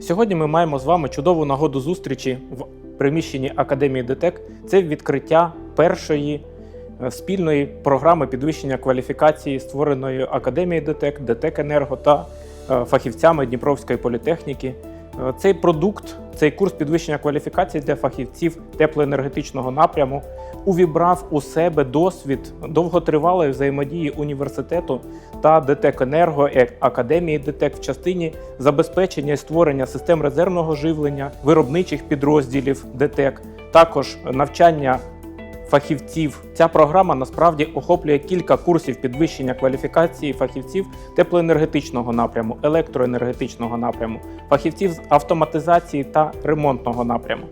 Сьогодні ми маємо з вами чудову нагоду зустрічі в приміщенні Академії ДТЕК. Це відкриття першої е, спільної програми підвищення кваліфікації, створеної Академією ДТЕК, ДТЕК Енерго та е, фахівцями Дніпровської політехніки. Е, Цей продукт, цей курс підвищення кваліфікації для фахівців теплоенергетичного напряму увібрав у себе досвід довготривалої взаємодії університету та ДТЕК Енерго Академії ДТЕК в частині забезпечення і створення систем резервного живлення, виробничих підрозділів ДТЕК, також навчання фахівців. Ця програма насправді охоплює кілька курсів підвищення кваліфікації фахівців теплоенергетичного напряму, електроенергетичного напряму, фахівців з автоматизації та ремонтного напряму.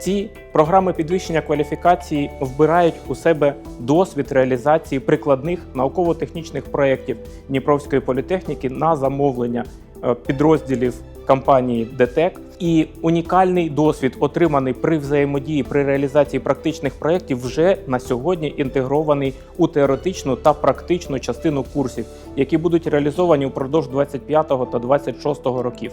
Ці програми підвищення кваліфікації вбирають у себе досвід реалізації прикладних науково-технічних проєктів Дніпровської політехніки на замовлення е, підрозділів компанії ДТЕК і унікальний досвід, отриманий при взаємодії при реалізації практичних проєктів, вже на сьогодні інтегрований у теоретичну та практичну частину курсів, які будуть реалізовані упродовж 25 та 26 років.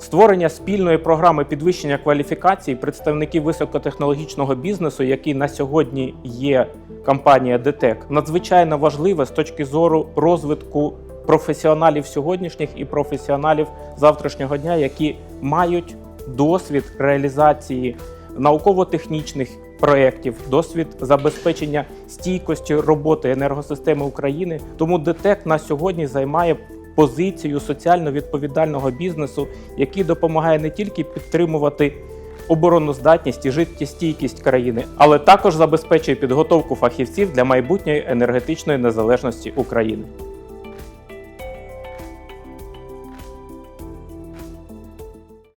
Створення спільної програми підвищення кваліфікації представників високотехнологічного бізнесу, який на сьогодні є компанія ДТЕК, надзвичайно важливе з точки зору розвитку професіоналів сьогоднішніх і професіоналів завтрашнього дня, які мають досвід реалізації науково-технічних проєктів, досвід забезпечення стійкості роботи енергосистеми України. Тому ДТЕК на сьогодні займає позицію соціально відповідального бізнесу, який допомагає не тільки підтримувати обороноздатність і життєстійкість країни, але також забезпечує підготовку фахівців для майбутньої енергетичної незалежності України.